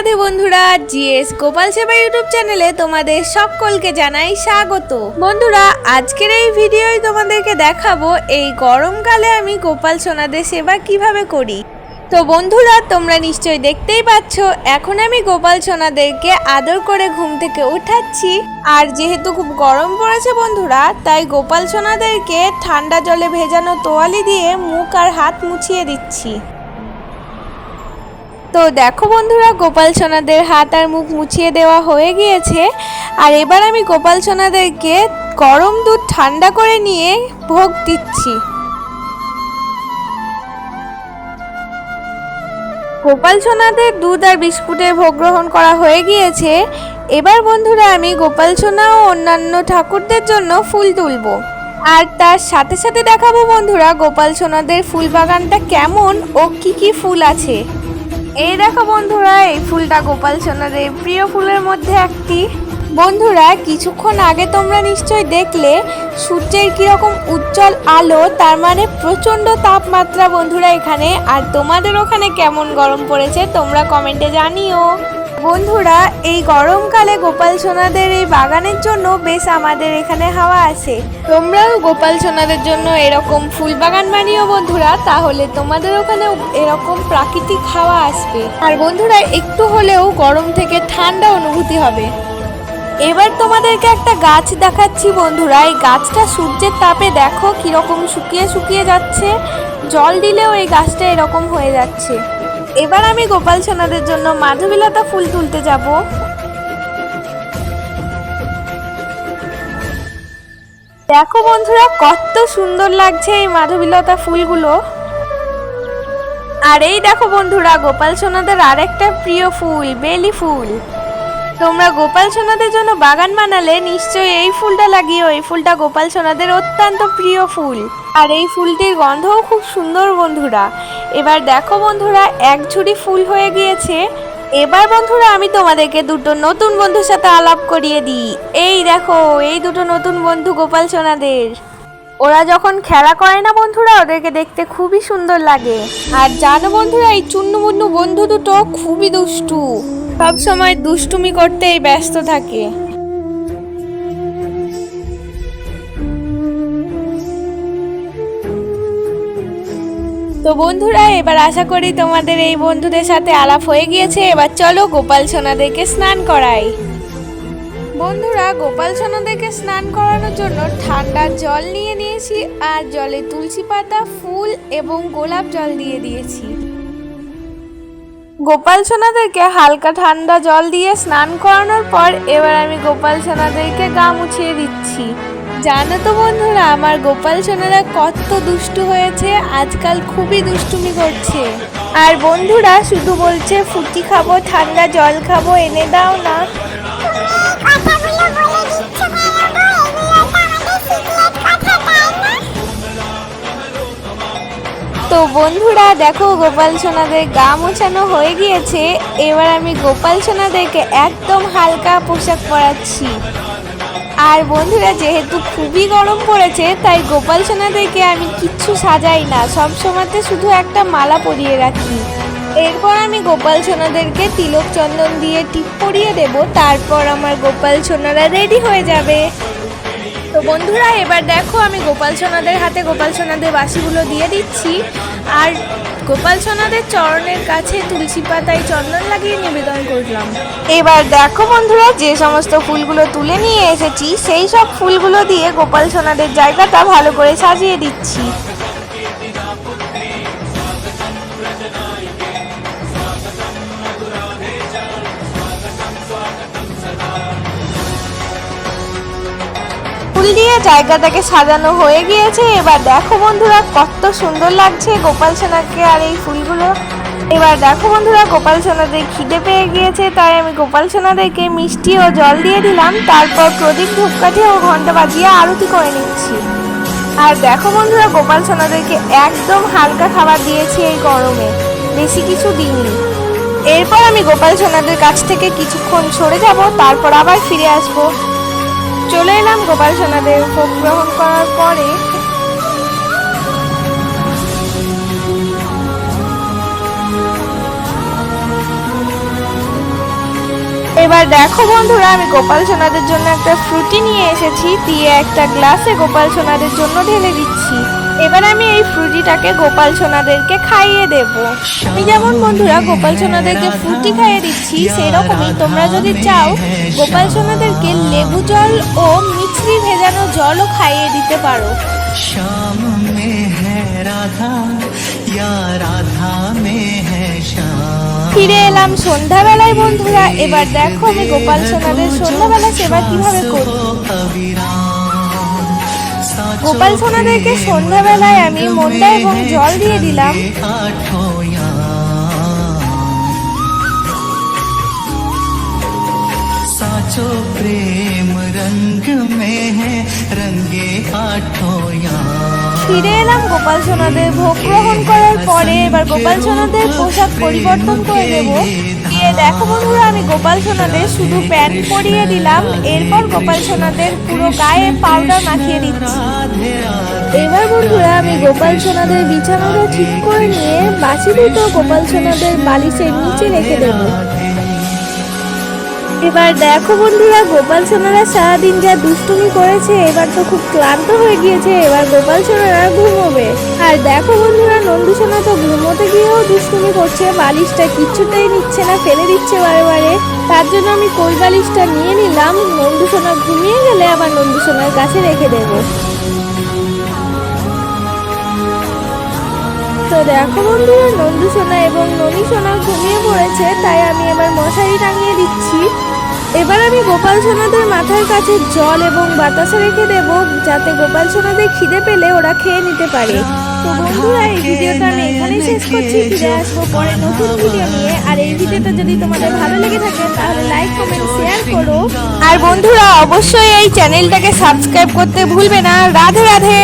রাধে বন্ধুরা, জিএস গোপাল সেবা ইউটিউব চ্যানেলে তোমাদের সকলকে জানাই স্বাগত। বন্ধুরা, আজকের এই ভিডিওয় তোমাদেরকে দেখাবো এই গরমকালে আমি গোপাল সোনাদের সেবা কীভাবে করি। তো বন্ধুরা, তোমরা নিশ্চয়ই দেখতেই পাচ্ছ, এখন আমি গোপাল সোনাদেরকে আদর করে ঘুম থেকে উঠাচ্ছি। আর যেহেতু খুব গরম পড়েছে বন্ধুরা, তাই গোপাল সোনাদেরকে ঠান্ডা জলে ভেজানো তোয়ালি দিয়ে মুখ আর হাত মুছিয়ে দিচ্ছি। তো দেখো বন্ধুরা, গোপাল সোনাদের হাত আর মুখ মুছিয়ে দেওয়া হয়ে গিয়েছে। আর এবার আমি গোপাল সোনাদেরকে গরম দুধ ঠান্ডা করে নিয়ে ভোগ দিচ্ছি। গোপাল সোনাদের দুধ আর বিস্কুটের ভোগ গ্রহণ করা হয়ে গিয়েছে। এবার বন্ধুরা, আমি গোপাল সোনা ও অন্যান্য ঠাকুরদের জন্য ফুল তুলবো। আর তার সাথে সাথে দেখাবো বন্ধুরা, গোপাল সোনাদের ফুল বাগানটা কেমন ও কি কি ফুল আছে। এই দেখো বন্ধুরা, এই ফুলটা গোপাল সোনাদের। প্রিয় ফুলের মধ্যে একটি। বন্ধুরা, কিছুক্ষণ আগে তোমরা নিশ্চয় দেখলে, সূর্যের কীরকম উজ্জ্বল আলো, তার মানে প্রচণ্ড তাপমাত্রা বন্ধুরা এখানে। আর তোমাদের ওখানে কেমন গরম পড়েছে, তোমরা কমেন্টে জানিও। বন্ধুরা, এই গরমকালে গোপাল সোনাদের এই বাগানের জন্য বেশ আমাদের এখানে হাওয়া আসে তোমরাও গোপাল সোনাদের জন্য এরকম ফুল বাগান বানিও বন্ধুরা, তাহলে তোমাদের ওখানেও এরকম প্রাকৃতিক হাওয়া আসবে। আর বন্ধুরা, একটু হলেও গরম থেকে ঠান্ডা অনুভূতি হবে। এবার তোমাদেরকে একটা গাছ দেখাচ্ছি বন্ধুরা, এই গাছটা সূর্যের তাপে দেখো কীরকম শুকিয়ে শুকিয়ে যাচ্ছে, জল দিলেও এই গাছটা এরকম হয়ে যাচ্ছে। এবার আমি গোপাল সোনাদের জন্য মাধবীলতা ফুল তুলতে যাব। দেখো বন্ধুরা, কত সুন্দর লাগছে এই মাধবীলতা ফুলগুলো। আর এই দেখো বন্ধুরা, গোপাল সোনাদের আরেকটা প্রিয় ফুল, বেলি ফুল। তোমরা গোপাল সোনাদের জন্য বাগান বানালে নিশ্চয়ই এই ফুলটা লাগিও। এই ফুলটা গোপাল সোনাদের অত্যন্ত প্রিয় ফুল। আর এই ফুলটির গন্ধও খুব সুন্দর বন্ধুরা। এবার দেখো বন্ধুরা, এক ঝুড়ি ফুল হয়ে গিয়েছে। এবার বন্ধুরা, আমি তোমাদেরকে দুটো নতুন বন্ধুর সাথে আলাপ করিয়ে দিই। এই দেখো, এই দুটো নতুন বন্ধু গোপাল সোনাদের। ওরা যখন খেলা করে না বন্ধুরা, ওদেরকে দেখতে খুবই সুন্দর লাগে। আর জানো বন্ধুরা, এই চুন্নু মুন্নু বন্ধু দুটো খুবই দুষ্টু। সব সময় দুষ্টুমি করতেই ব্যস্ত থাকে। তো বন্ধুরা, এবার আশা করি তোমাদের এই বন্ধুদের সাথে আলাপ হয়ে গিয়েছে। এবার চলো গোপাল সোনাদেরকে স্নান করাই। বন্ধুরা, গোপাল সোনাদেরকে স্নান করানোর জন্য ঠান্ডা জল নিয়ে নিয়েছি আর জলে তুলসী পাতা, ফুল এবং গোলাপ জল দিয়ে দিয়েছি। গোপাল সোনাদেরকে হালকা ঠান্ডা জল দিয়ে স্নান করানোর পর এবার আমি গোপাল সোনাদেরকে গা মুছিয়ে দিচ্ছি। জানো তো বন্ধুরা, আমার গোপাল সোনারা কত দুষ্টু হয়েছে, আজকাল খুবই দুষ্টুমি করছে। আর বন্ধুরা, শুধু বলছে ফুটি খাব, ঠান্ডা জল খাব, এনে দাও না। বন্ধুরা, দেখো গোপাল সোনাদের গা মোছানো হয়ে গিয়েছে। এবার আমি গোপাল সোনাদেরকে একদম হালকা পোশাক পরাচ্ছি। আর বন্ধুরা, যেহেতু খুবই গরম পড়েছে, তাই গোপাল সোনাদেরকে আমি কিচ্ছু সাজাই না। সব সময়তে শুধু একটা মালা পরিয়ে রাখি। এরপর আমি গোপাল সোনাদেরকে তিলক চন্দন দিয়ে টিপ পরিয়ে দেব। তারপর আমার গোপাল সোনারা রেডি হয়ে যাবে। তো বন্ধুরা, এবার দেখো আমি গোপাল সোনাদের হাতে গোপাল সোনাদের বাসিগুলো দিয়ে দিচ্ছি। আর গোপাল সোনাদের চরণের কাছে তুলসী পাতায় চন্দন লাগিয়ে নিবেদন করলাম। এবার দেখো বন্ধুরা, যে সমস্ত ফুলগুলো তুলে নিয়ে এসেছি, সেই সব ফুলগুলো দিয়ে গোপাল সোনাদের জায়গাটা ভালো করে সাজিয়ে দিচ্ছি। দিয়ে জায়গাটাকে সাজানো হয়ে গিয়েছে। এবার দেখো বন্ধুরা, কত সুন্দর লাগছে গোপাল সোনাকে আর এই ফুলগুলো। এবার দেখো বন্ধুরা, গোপাল সোনাদের খিদে পেয়ে গিয়েছে, তাই আমি গোপাল সোনাদেরকে মিষ্টি ও জল দিয়ে দিলাম। তারপর প্রদীপ ধূপকাঠি ও ঘণ্টা বাজিয়ে আরতি করে নিচ্ছি। আর দেখো বন্ধুরা, গোপাল সোনাদেরকে একদম হালকা খাবার দিয়েছি এই গরমে। বেশি কিছু দিইনি। এরপর আমি গোপাল সোনাদের কাছ থেকে কিছুক্ষণ সরে যাব, তারপর আবার ফিরে আসব। চলে এলাম গোপাল সোনাদের ভোগ গ্রহণ করার পরে। এবার দেখো বন্ধুরা, আমি গোপাল সোনাদের জন্য একটা ফ্রুটি নিয়ে এসেছি। দিয়ে একটা গ্লাসে গোপাল সোনাদের জন্য ঢেলে দিচ্ছি। এবার আমি এই ফ্রুটিটাকে গোপাল সোনাদেরকে খাইয়ে দেব। আমি যেমন বন্ধুরা গোপাল সোনাদেরকে ফ্রুটি খাইয়ে দিচ্ছি সেরকমই তোমরা যদি চাও গোপাল সোনাদেরকে লেবু জল ও মিছরি ভেজানো জলও খাইয়ে দিতে পারো। হ্যাঁ রাধা রাধা হ্যাঁ ফিরে এলাম সন্ধ্যাবেলায় বন্ধুরা এবার দেখো আমি গোপাল সোনাদের সন্ধ্যাবেলা সেবা কীভাবে করব। গোপাল সোনাদেরকে সন্ধ্যাবেলায় আমি মোদ্দা এবং জল দিয়ে দিলাম साचो प्रेम रंग में है रंगे आठों याम ফিরে এলাম গোপাল সোনাদের ভোগ গ্রহণ করার পরে এবার গোপাল সোনাদের পোশাক পরিবর্তন করে দেব দিয়ে দেখো বন্ধুরা, আমি গোপাল সোনাদের শুধু প্যান্ট পরিয়ে দিলাম। এরপর গোপাল সোনাদের পুরো গায়ে পাউডার মাখিয়ে দিচ্ছি। এবার বন্ধুরা, আমি গোপাল সোনাদের বিছানাটা ঠিক করে নিয়ে বাসি দুটো গোপাল সোনাদের বালিশের নিচে রেখে দেবো। এবার দেখো বন্ধুরা, গোপাল সোনারা সারাদিন যা দুষ্টুমি করেছে, এবার তো খুব ক্লান্ত হয়ে গিয়েছে, এবার গোপাল সোনারা ঘুমোবে। আর দেখো বন্ধুরা, নন্দু সোনা তো ঘুমোতে গিয়েও দুষ্টুমি করছে, বালিশটা কিচ্ছুটাই নিচ্ছে না, ফেলে দিচ্ছে বারে বারে। তার জন্য আমি কই বালিশটা নিয়ে নিলাম, নন্দু সোনা ঘুমিয়ে গেলে আবার নন্দু সোনার কাছে রেখে দেবো। তো দেখো বন্ধুরা নন্দু সোনা এবং ননী সোনা ঘুমিয়ে পড়েছে, তাই আমি এবার মশারি টাঙিয়ে দিচ্ছি। এবার আমি গোপাল সোনাদের মাথার কাছে জল এবং বাতাসা রেখে দেব, যাতে গোপাল সোনাদের খিদে পেলে ওরা খেয়ে নিতে পারে। তো বন্ধুরা, এই ভিডিওটা আমি এখানেই শেষ করছি। ফিরে আসব পরে নতুন ভিডিও নিয়ে। আর এই ভিডিওটা যদি তোমাদের ভালো লেগে থাকে, তাহলে লাইক কমেন্ট শেয়ার করো। আর বন্ধুরা, অবশ্যই এই চ্যানেলটাকে সাবস্ক্রাইব করতে ভুলবে না। রাধে রাধে!